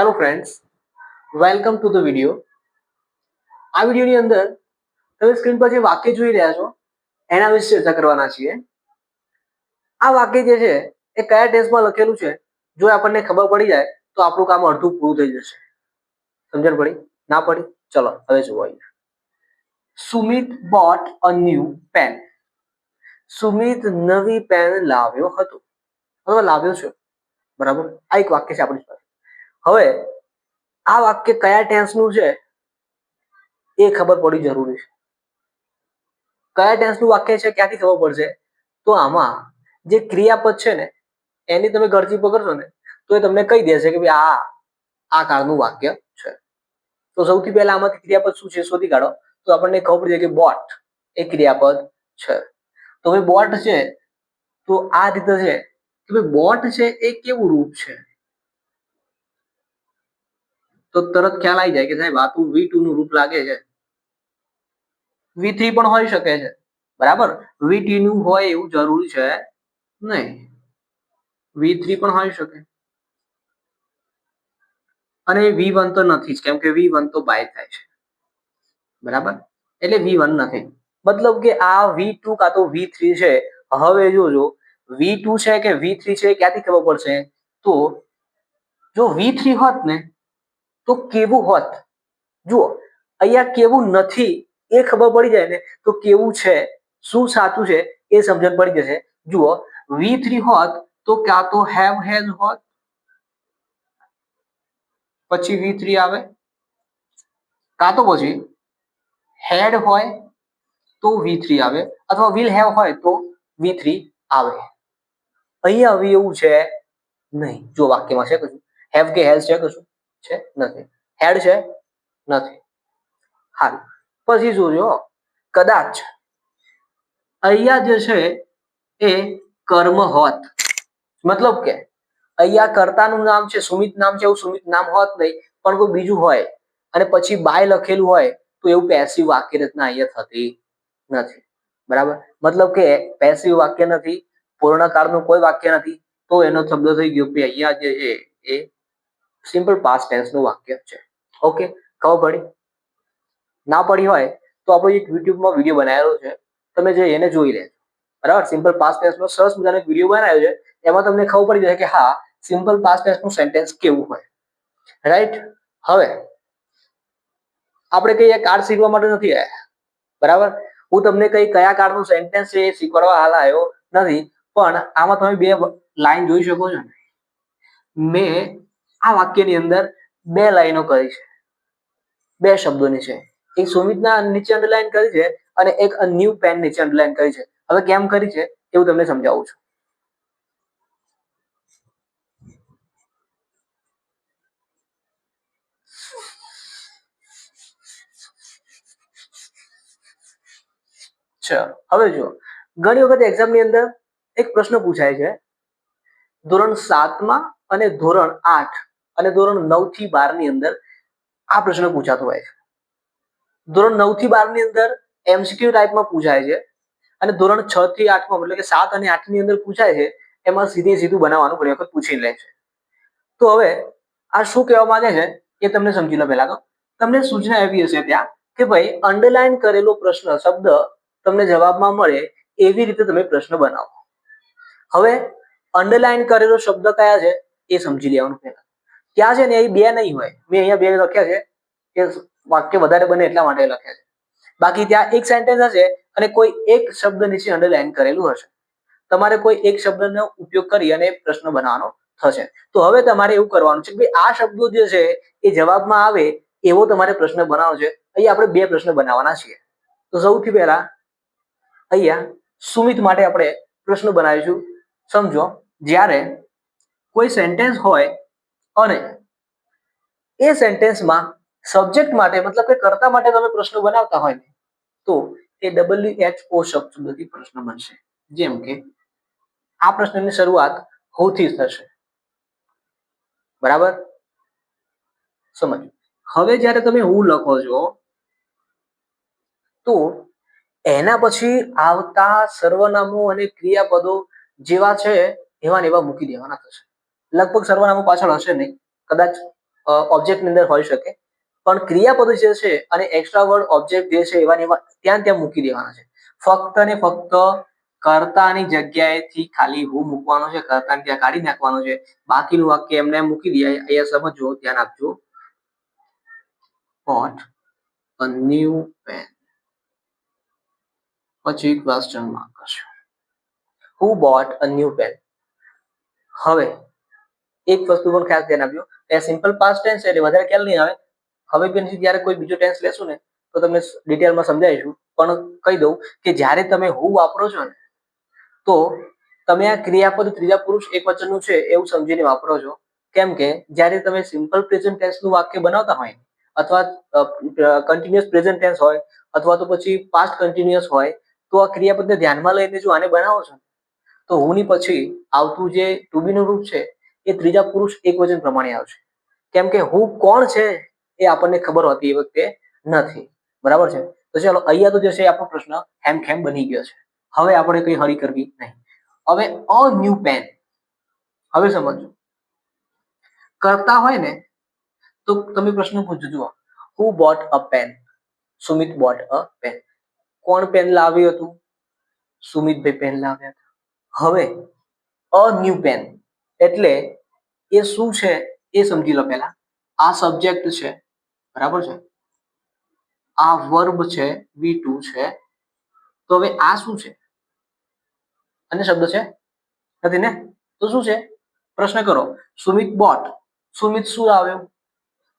Hello friends welcome to the video આ વિડીયોની અંદર તમે સ્ક્રીન પર જે વાક્ય જોઈ રહ્યા છો, એના વિશે ચર્ચા કરવાના છીએ. આ વાક્ય જે છે, એ કયા ટેન્સમાં લખેલું છે? જો આપણને ખબર પડી જાય, તો આપણું કામ અડધું પૂરું થઈ જશે. સમજણ પડી? ના પડી? ચલો, હવે જુઓ Sumit bought a new pen Sumit નવી પેન લાવ્યો હતો. અથવા લાવ્યો છે બરાબર? આ એક વાક્ય છે આપણી હવે આ વાક્ય કયા ટેન્સનું છે એ ખબર પડવી જરૂરી છે. કયા ટેન્સનું વાક્ય છે ક્યાંથી ખબર પડશે? તો આમાં જે ક્રિયાપદ છે ને, એની તમે ગળતી પકડશો ને, તો એ તમને કહી દેશે કે ભાઈ આ આ કાળનું વાક્ય છે. તો સૌથી પહેલા આમાંથી ક્રિયાપદ શું છે શોધી કાઢો. તો આપણને ખબર પડી જાય કે બોટ એ ક્રિયાપદ છે. તો હવે બોટ છે, તો આ રીતે છે કે ભાઈ બોટ છે એ કેવું રૂપ છે? તો તરત ખ્યાલ આવી જાય કે સાહેબ, આ વી ટુ નું રૂપ લાગે છે. વી થ્રી પણ હોઈ શકે છે. બરાબર? વી ટી નું હોય એવું જરૂરી છે નહીં. વી થ્રી પણ હોઈ શકે. અને વી વન તો નથી જ, કેમ કે વી વન તો બાય થાય છે. બરાબર? એટલે વી વન નથી. મતલબ કે આ વી ટુ કાં તો વી થ્રી છે. હવે જોજો વી ટુ છે કે વી થ્રી છે ક્યાંથી ખબર પડશે? તો જો વી થ્રી હોત ને તો કેવું હોત? જુઓ, અહીંયા કેવું નથી એ ખબર પડી જાય ને, તો કેવું છે? શું સાચું છે? એ સમજણ પડી જશે. જુઓ વી થ્રી હોત તો ક્યાં તો હેવ હેઝ હોત. પછી વી થ્રી આવે. કાં તો પછી હેડ હોય તો વી થ્રી આવે, અથવા વિલ હેવ હોય તો વી થ્રી આવે. અહીંયા હવે એવું છે નહીં. જો વાક્યમાં છે કશું. હેવ કે હેઝ છે કશું. છે? નથી. હેડ છે? નથી. હાલ. પછી જોજો. કદાચ અહીંયા જે છે એ કર્મ હોત. મતલબ કે અહીંયા કર્તાનું નામ છે, સુમિત નામ છે, એવું સુમિત નામ હોત નહીં, પણ કોઈ બીજું હોય અને પછી બાય લખેલું હોય, તો એવું પેસિવ વાક્ય રચના અહીંયા થતી નથી. બરાબર? મતલબ કે પેસિવ વાક્ય નથી પૂર્ણકાળનું કોઈ વાક્ય નથી, તો એનો શબ્દ થઈ ગયો કે અહીંયા જે છે એ સિમ્પલ પાસ્ટ ટેન્સનું વાક્ય છે. ઓકે ખબર પડી? ના પડી હોય તો આપણે એક યુટ્યુબમાં વીડિયો બનાવેલો છે. તમે જે એને જોઈ લેજો. બરાબર? સિમ્પલ પાસ્ટ ટેન્સનો સરસ મજાનો વીડિયો બનાવ્યો છે. એમાં તમને ખબર પડી જાય કે હા સિમ્પલ પાસ્ટ ટેન્સનું સેન્ટેન્સ કેવું હોય. રાઈટ હવે, આપણે કઈ કાર્ડ શીખવા માટે નથી આવ્યા બરાબર? હું તમને કઈ કયા કાર્ડનું સેન્ટેન્સ છે એ શીખવાડવા હાલ આવ્યો નથી. પણ આમાં તમે બે લાઈન જોઈ શકો છો ને. મેં આ વાક્યની અંદર બે લાઈનો કરી છે. બે શબ્દોની છે. એક સુમિતના નીચે અંડરલાઈન કરી છે અને એક ન્યુ પેન નીચે અંડરલાઈન કરી છે. હવે કેમ કરી છે એવું તમને સમજાવું છું. ચાલો, હવે જુઓ. ઘણી વખત એક્ઝામની અંદર એક પ્રશ્ન પૂછાય છે. ધોરણ સાતમાં અને ધોરણ આઠ અને ધોરણ નવથી બારની અંદર આ પ્રશ્ન પૂછાતો હોય છે. ધોરણ નવથી બારની અંદર એમસીક્યુ ટાઈપમાં પૂછાય છે અને ધોરણ છ થી આઠમાં એટલે કે સાત અને આઠની અંદર પૂછાય છે એમાં સીધે સીધું બનાવવાનું ઘણી વખત પૂછી લે છે. તો હવે આ શું કહેવા માંગે છે એ તમને સમજી લો પહેલા તો. તમને સૂચના એવી હશે ત્યાં કે ભાઈ અંડરલાઈન કરેલો પ્રશ્ન શબ્દ તમને જવાબમાં મળે એવી રીતે તમે પ્રશ્ન બનાવો. હવે અંડરલાઈન કરેલો શબ્દ કયા છે એ સમજી લેવાનું પહેલા. ત્યાં છે ને એ બે નહીં હોય. મેં અહીંયા બે લખ્યા છે. કે વાક્ય વધારે બને એટલા માટે લખ્યા છે. બાકી ત્યાં એક સેન્ટેન્સ હશે અને કોઈ એક શબ્દ નીચે અંડરલાઈન કરેલું હશે. તમારે કોઈ એક શબ્દનો ઉપયોગ કરી અને પ્રશ્ન બનાવવાનો થશે. તો હવે તમારે એવું કરવાનું છે કે આ શબ્દો જે છે એ જવાબમાં આવે એવો તમારે પ્રશ્ન બનાવવાનો છે. અહીંયા આપણે બે પ્રશ્ન બનાવવાના છીએ. તો સૌથી પહેલા અહીંયા સુમિત માટે આપણે પ્રશ્ન બનાવીશું. સમજો, જ્યારે કોઈ સેન્ટેન્સ હોય અને એ સેન્ટેન્સમાં સબ્જેક્ટ માટે, મતલબ કે કર્તા માટે તમે પ્રશ્ન બનાવતા હોય તો એ ડબલ્યુ એચ ઓ શબ્દથી પ્રશ્ન બનશે. જેમ કે, આ પ્રશ્નની શરૂઆત હોથી થશે. બરાબર? સમજ હવે જ્યારે તમે હું લખો છો, તો એના પછી આવતા સર્વનામો અને ક્રિયાપદો જેવા છે, એવા ને એવા મૂકી દેવાના થશે. લગભગ સર્વનામું પાછળ હશે નહીં. કદાચ ઓબ્જેક્ટની અંદર હોઈ શકે. પણ ક્રિયાપદ જે છે અને એક્સ્ટ્રા વર્ડ ઓબ્જેક્ટ જે છે એવા એવા ત્યાં ત્યાં મૂકી દેવાના છે. ફક્ત ને ફક્ત કર્તાની જગ્યાએથી ખાલી હું મૂકવાનો છે, કર્તાને ત્યાં કાઢી નાખવાનો છે. બાકીનું વાક્ય એમને મૂકી દે. અહીંયા સમજો, ધ્યાન આપજો. Bought a new pen. પછી question mark who bought a new pen હવે એક વસ્તુ પણ ખાસ ધ્યાન આપજો. એ સિમ્પલ પાસ્ટ ટેન્સ એટલે વધારે ખ્યાલ નહીં આવે. હવે પછી જ્યારે કોઈ બીજો ટેન્સ લેશું ને, તો તમને ડિટેલમાં સમજાવીશું. પણ કહી દઉં કે જ્યારે તમે હું વાપરો છો ને, તો તમે આ ક્રિયાપદ ત્રીજા પુરુષ એક વચનનું છે એવું સમજીને વાપરો છો. કેમ કે જ્યારે તમે સિમ્પલ પ્રેઝન્ટ ટેન્સનું વાક્ય બનાવતા હોય અથવા કન્ટિન્યુઅસ પ્રેઝન્ટ ટેન્સ હોય, અથવા તો પછી પાસ્ટ કન્ટિન્યુઅસ હોય, તો આ ક્રિયાપદને ધ્યાનમાં લઈને જો આને બનાવો છો તો હુંની પછી આવતું જે ટુ નું રૂપ છે એ ત્રીજા પુરુષ એક વચન પ્રમાણે આવશે. કેમ કે હું કોણ છે એ આપણને ખબર હોતી એ વખતે નથી. બરાબર છે? તો ચાલો, અહીંયા તો જે છે આપણો પ્રશ્ન હેમ ખેમ બની ગયો છે. હવે આપણે કઈ હરી કરવી નહીં. હવે અ ન્યુ પેન. હવે સમજો કરતા હોય ને, તો તમે પ્રશ્ન પૂછજો who bought a pen Sumit bought a pen કોણ પેન લાવ્યું હતું? સુમિતભાઈ પેન લાવ્યા હતા. હવે, અ ન્યુ પેન. એટલે એ શું છે એ સમજી લો પહેલા. આ સબ્જેક્ટ છે, બરાબર છે? આ વર્બ છે વી ટુ છે. તો હવે આ શું છે? અને શબ્દ છે? નથી ને? તો શું છે? પ્રશ્ન કરો. સુમિત બોટ. સુમિત શું આવ્યો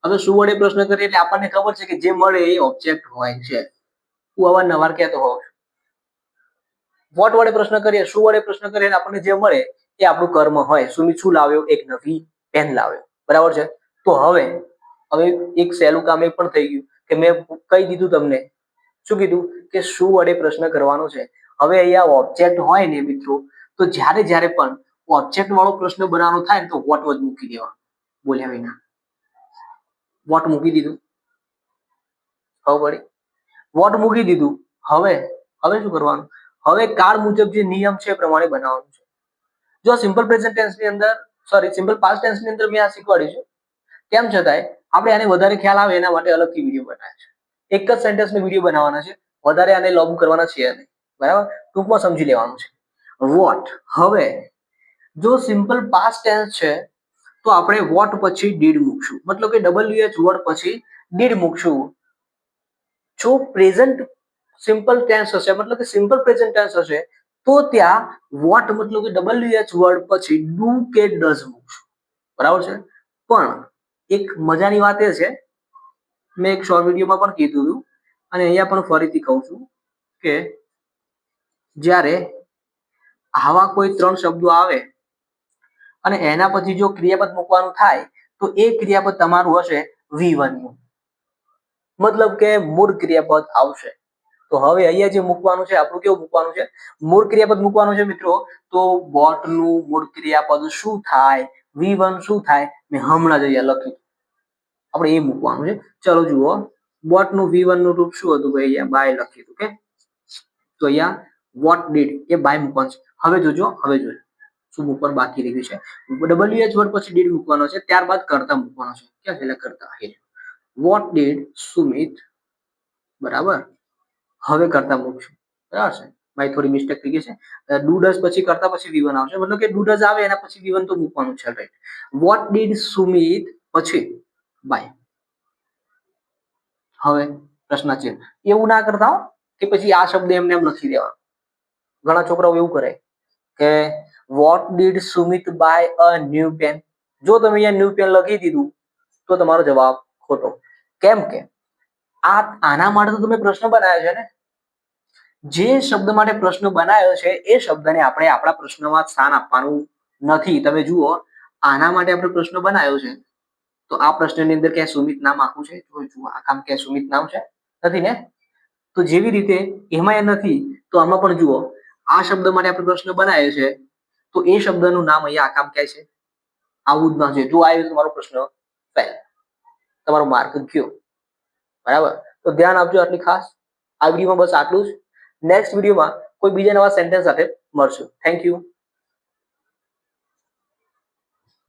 હવે શું વડે પ્રશ્ન કરીએ એટલે આપણને ખબર છે કે જે મળે એ ઓબ્જેક્ટ હોય છે. હું અવારનવાર કહેતો હોઉં વોટ વડે પ્રશ્ન કરીએ? શું વડે પ્રશ્ન કરીએ આપણને જે મળે એ આપણું કર્મ હોય. સુમિત શું લાવ્યો? એક નવી પેન લાવ્યો. બરાબર છે? તો હવે હવે એક સહેલું કામ એ પણ થઈ ગયું કે મેં કહી દીધું તમને. શું કીધું? કે શું વડે પ્રશ્ન કરવાનો છે? હવે અહીંયા ઓબ્જેક્ટ હોય ને મિત્રો, તો જ્યારે જ્યારે પણ ઓબ્જેક્ટ વાળો પ્રશ્ન બનાવવાનો થાય ને તો વોટ જ મૂકી દેવાનો બોલ્યા વિના. વોટ મૂકી દીધું? ખબર પડી? વોટ મૂકી દીધું? હવે હવે શું કરવાનું? હવે કાળ મુજબ જે નિયમ છે એ પ્રમાણે બનાવવાનું છે. જો સિમ્પલ પ્રેઝન્ટ ટેન્સની અંદર સોરી સિમ્પલ પાસ્ટ ટેન્સની અંદર મેં આ શીખવાડ્યું છે, તેમ છતાંય આપણે આને વધારે ખ્યાલ આવે એના માટે અલગથી વીડિયો બનાવ્યા છે. એક જ સેન્ટેન્સનો વીડિયો બનાવવાના છે, વધારે આને લોબ કરવાના છે નહીં, બરાબર? ટૂંકમાં સમજી લેવાનું છે. વોટ હવે, જો સિમ્પલ પાસ્ટ ટેન્સ છે, તો આપણે વોટ પછી ડીડ મૂકશું. મતલબ કે ડબલ્યુ એચ વર્ડ પછી ડીડ મૂકશું. જો પ્રેઝન્ટ સિમ્પલ ટેન્સ હશે, મતલબ કે સિમ્પલ પ્રેઝન્ટ ટેન્સ હશે તો ત્યાં વોટ મતલબ કે ડબલ્યુ એચ વર્ડ પછી ડુ કે ડઝ મૂકશું. બરાબર છે? પણ એક મજાની વાત એ છે, મેં એક શોર્ટ વિડીયોમાં પણ કીધું હતું, અને અહીંયા પણ ફરીથી કહું છું કે જ્યારે આવા કોઈ ત્રણ શબ્દો આવે, અને એના પછી જો ક્રિયાપદ મૂકવાનું થાય, તો એ ક્રિયાપદ તમારું હશે વી વન મતલબ કે મૂળ ક્રિયાપદ આવશે. તો હવે અહીંયા જે મૂકવાનું છે, આપણું કેવું મૂકવાનું છે? મૂળ ક્રિયાપદ મૂકવાનું છે મિત્રો. તો બોટનું મૂળ ક્રિયાપદ શું થાય? વી વન શું થાય? મેં હમણાં જ અહીંયા લખ્યું. આપણે એ મૂકવાનું છે. ચલો જુઓ. બોટનું વી વનનું રૂપ શું હતું ભાઈ? અહીંયા બાય લખ્યું હતું કે તો અહીંયા વોટ ડીડ એ બાય મૂકવાનું છે. હવે જોજો હવે જોજો. શું મૂકવાનું બાકી રહ્યું છે? ડબલ્યુ એચ વર્ડ પછી ડીડ મૂકવાનો છે. ત્યારબાદ કરતા મૂકવાનો છે. ક્યાં એટલે કરતા? What did Sumit. બરાબર? હવે કરતા મૂકશું. બરાબર છે? મારી થોડી મિસ્ટેક થઈ ગઈ છે. ડુડસ પછી કરતા પછી વિવન આવશે. મતલબ કે ડુડસ આવે એના પછી વિવન તો મૂકવાનું છે રાઈટ વોટ ડીડ સુમિત પછી? બાય હવે પ્રશ્ન છે. એવું ના કરતા કે પછી આ શબ્દ એમને એમ લખી દેવા ઘણા છોકરાઓ એવું કરે કે what did Sumit buy a new pen જો તમે અહીંયા ન્યુ પેન લખી દીધું, તો તમારો જવાબ ખોટો. કેમ કે આ આના માટે તો તમે પ્રશ્ન બનાવ્યો છે ને? જે શબ્દ માટે પ્રશ્ન બનાવ્યો છે, એ શબ્દને આપણે આપણા પ્રશ્નમાં સ્થાન આપવાનું નથી. તમે જુઓ, આના માટે આપણે પ્રશ્ન બનાવ્યો છે. તો આ પ્રશ્નની અંદર ક્યાંય સુમિત નામ આખું છે? જુઓ, આ કામ ક્યાંય સુમિત નામ છે? નથી ને? તો જેવી રીતે એમાં એ નથી, તો આમાં પણ જુઓ, આ શબ્દ માટે આપણે પ્રશ્ન બનાવ્યો છે, તો એ શબ્દનું નામ અહીંયા આ કામ ક્યાંય છે? આવું જ ના છે. જો આવ્યું તમારો પ્રશ્ન ફેલ તમારો માર્ક ગયો. બરાબર? તો ધ્યાન આપજો આટલી ખાસ. આ વિડીયોમાં બસ આટલું જ. નેક્સ્ટ વિડીયોમાં કોઈ બીજા નવા સેન્ટેન્સ સાથે મળશું. Thank you